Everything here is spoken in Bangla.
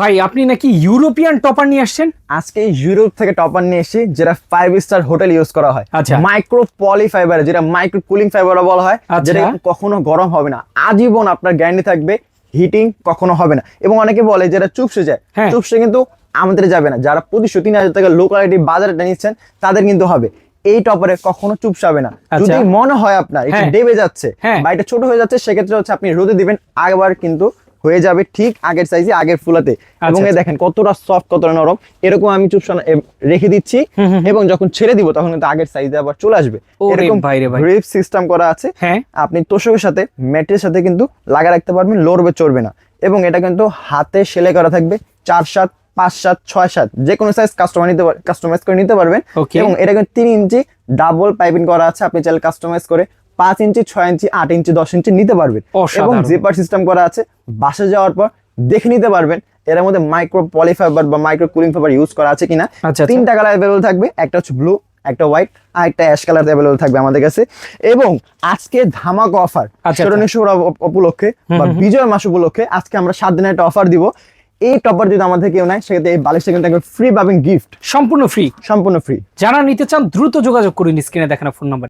ভাই আপনি নাকি ইউরোপিয়ান টপার নিয়ে আসছেন আজকে ইউরোপ থেকে টপার নিয়ে এসেছি যেটা ফাইভ স্টার হোটেল ইউজ করা হয় আচ্ছা। মাইক্রো পলি ফাইবার যেটা মাইক্রো কুলিং ফাইবার বলা হয় আচ্ছা। যেটা কখনো গরম হবে না আজীবন আপনার গ্যারান্টি থাকবে হিটিং কখনো হবে না এবং অনেকে বলে যেটা চুপসে যায় হ্যাঁ। চুপসে কিন্তু আমাদের যাবে না যারা পঁচিশশো তিন হাজার টাকা লো কোয়ালিটি বাজারে নিচ্ছেন তাদের কিন্তু হবে এই টপারে কখনো চুপসাবে না আচ্ছা। যদি মনে হয় আপনার একটু হ্যাঁ। ডেবে যাচ্ছে হ্যাঁ। বা এটা ছোট হয়ে যাচ্ছে সেক্ষেত্রে হচ্ছে আপনি রোদে দিবেন আগেবার কিন্তু হয়ে যাবে ঠিক আগের সাইজে আগের ফুলাতে। এবং এই আচ্ছা। দেখেন কতটা সফট কতটা নরম এরকম আমি চুপসানা এ- রেখে দিচ্ছি। এবং যখন ছেড়ে দিব তখন কিন্তু আগের সাইজে আবার চলে আসবে। এরকম। গ্রিপ সিস্টেম করা আছে। হ্যাঁ। আপনি তোষকের সাথে ম্যাটের সাথে কিন্তু লাগা রাখতে পারবেন লড়বে চড়বে না। এবং এটা কিন্তু হাতে সেলাই করা থাকবে চার সাত পাঁচ সাত ছয় সাত যে কোনো সাইজ কাস্টমার নিতে কাস্টমাইজ করে নিতে পারবেন। এবং এটা কিন্তু তিন ইঞ্চি ডাবল পাইপিং করা আছে আপনি চাইলে কাস্টমাইজ করে পাঁচ ইঞ্চি ছয় ইঞ্চি আট ইঞ্চি দশ ইঞ্চি নিতে পারবেন এবং জিপার সিস্টেম করা আছে বাসে যাওয়ার পর দেখে নিতে পারবেন এর মধ্যে মাইক্রো পলিফাইবার বা মাইক্রো কুলিং ফাইবার ইউজ করা আছে কিনা আচ্ছা, আচ্ছা। তিনটা কালার অ্যাভেলেবল থাকবে একটা হচ্ছে ব্লু একটা হোয়াইট আর একটা অ্যাশ কালার অ্যাভেলেবল থাকবে আমাদের কাছে এবং আজকে ধামাক অফার আচ্ছা। উপলক্ষে বা বিজয় মাস উপলক্ষে আজকে আমরা সাত দিনের একটা অফার দিব এই টপার যদি আমাদের কেউ নেয় সেক্ষেত্রে এই বালিশ সেকেন্ড ফ্রি পাবেন গিফট সম্পূর্ণ ফ্রি সম্পূর্ণ ফ্রি যারা নিতে চান দ্রুত যোগাযোগ করুন স্ক্রিনে দেখানো ফোন নাম্বার